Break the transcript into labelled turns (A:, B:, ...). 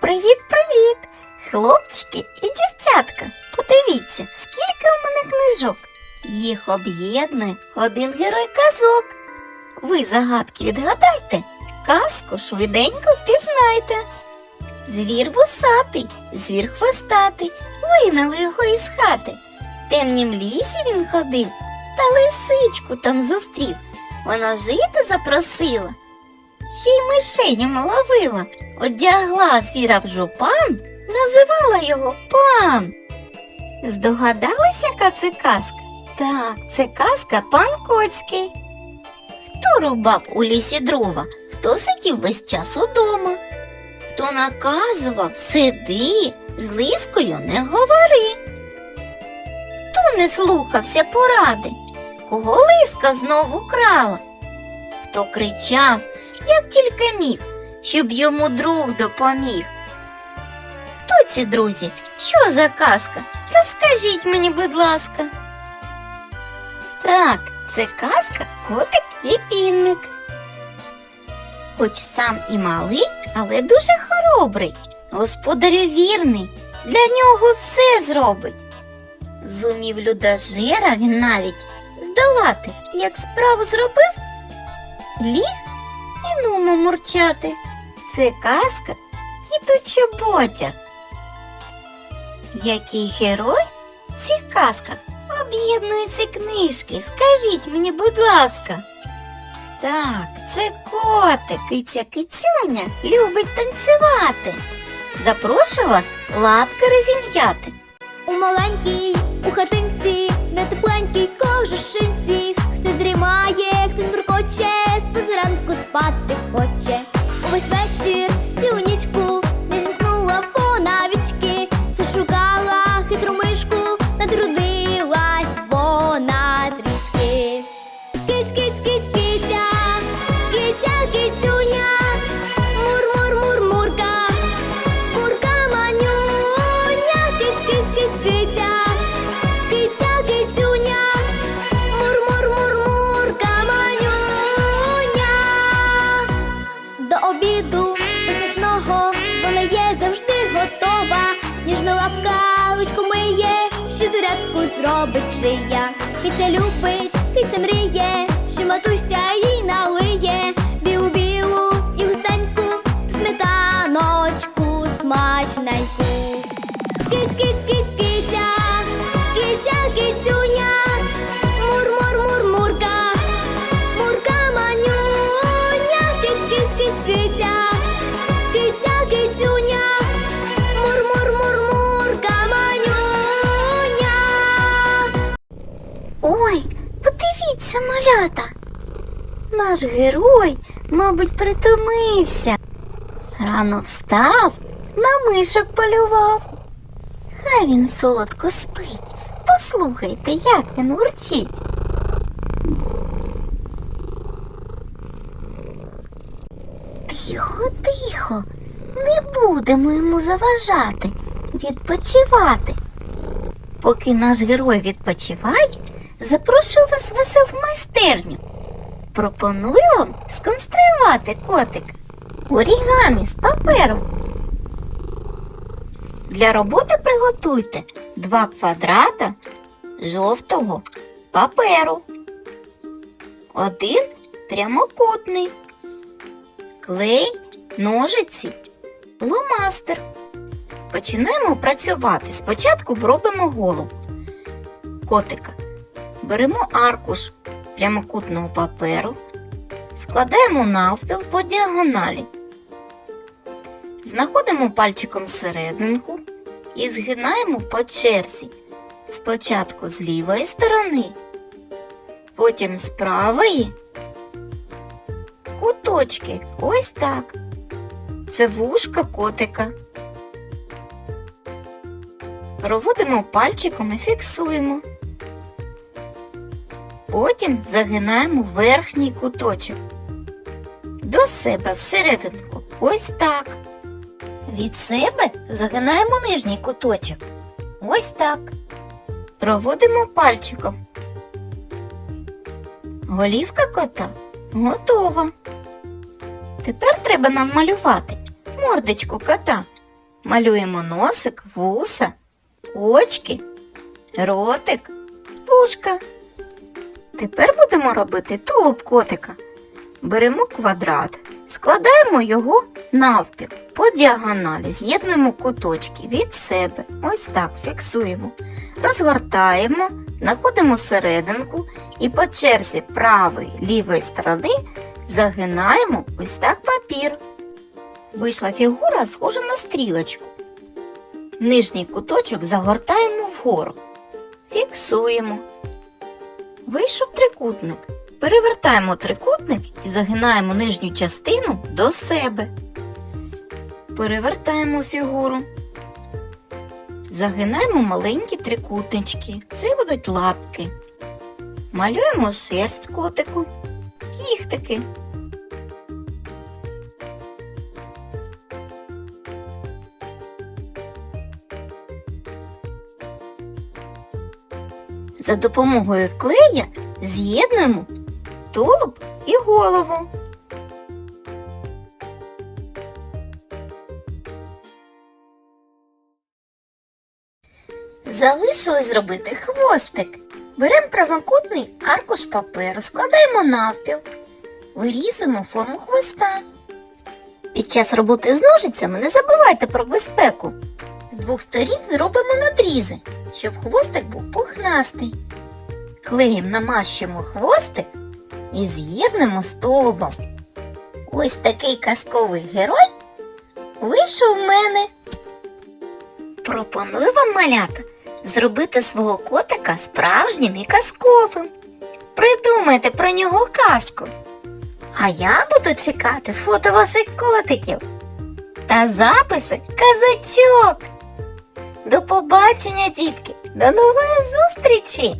A: Привіт-привіт, хлопчики і дівчатка. Подивіться, скільки у мене книжок. Їх об'єднує один герой казок. Ви загадки відгадайте, казку швиденько впізнайте. Звір вусатий, звір хвостатий, вигнали його із хати. В темнім лісі він ходив, та лисичку там зустрів. Вона жити запросила, ще й йому ловила. Одягла звіра в жупан, називала його пан. Здогадалися, яка це казка? Так, це казка пан Коцький. Хто рубав у лісі дрова, хто сидів весь час удома, хто наказував сиди, з лискою не говори. Хто не слухався поради, кого лиска знову крала, хто кричав, як тільки міг, щоб йому друг допоміг. Хто ці друзі? Що за казка? Розкажіть мені, будь ласка. Так, це казка котик і півник. Хоч сам і малий, але дуже хоробрий, господарю вірний, для нього все зробить. Зумів людожера він навіть здолати, як справу зробив, ліг і нумо мурчати. Це казка Кіто Чоботя. Який герой в цих казках об'єднуються книжки? Скажіть мені, будь ласка. Так, це котик, киця кицюня любить танцювати. Запрошую вас лапки розім'яти.
B: У маленькій, у хатинці, на тепленькій кожушинці, хто дрімає, хто муркоче, з позранку спати хоче. Киця любить, киця мріє, що матуся їй налиє.
A: Подивіться, малята. Наш герой, мабуть, притомився. Рано встав, на мишок полював. Хай він солодко спить. Послухайте, як він урчить. Тихо, тихо, не будемо йому заважати, відпочивати. Поки наш герой відпочиває, запрошую вас в веселу майстерню. Пропоную вам сконструювати котика орігамі з паперу. Для роботи приготуйте два квадрата жовтого паперу, один прямокутний, клей, ножиці, ломастер. Починаємо працювати. Спочатку робимо голову котика. Беремо аркуш прямокутного паперу, складаємо навпіл по діагоналі. Знаходимо пальчиком серединку і згинаємо по черзі. Спочатку з лівої сторони, потім з правої. Куточки ось так. Це вушка котика. Проводимо пальчиком і фіксуємо. Потім загинаємо верхній куточок. До себе всерединку. Ось так. Від себе загинаємо нижній куточок. Ось так. Проводимо пальчиком. Голівка кота готова. Тепер треба нам малювати мордочку кота. Малюємо носик, вуса, очки, ротик, вушка. Тепер будемо робити тулуб котика. Беремо квадрат, складаємо його навпіл по діагоналі, з'єднуємо куточки від себе. Ось так фіксуємо. Розгортаємо, знаходимо серединку і по черзі правої лівої сторони загинаємо ось так папір. Вийшла фігура, схожа на стрілочку. Нижній куточок загортаємо вгору. Фіксуємо. Вийшов трикутник. Перевертаємо трикутник і загинаємо нижню частину до себе. Перевертаємо фігуру. Загинаємо маленькі трикутнички. Це будуть лапки. Малюємо шерсть котику, кіхтики. За допомогою клея з'єднуємо тулуб і голову. Залишилось зробити хвостик. Беремо прямокутний аркуш паперу, складаємо навпіл, вирізуємо форму хвоста. Під час роботи з ножицями не забувайте про безпеку. Двох сторін зробимо надрізи, щоб хвостик був пухнастий. Клеєм намащуємо хвостик і з'єднуємо з тулубом. Ось такий казковий герой вийшов в мене. Пропоную вам, малята, зробити свого котика справжнім і казковим. Придумайте про нього казку. А я буду чекати фото ваших котиків та записи казачок. До побачення, дітки! До нової зустрічі!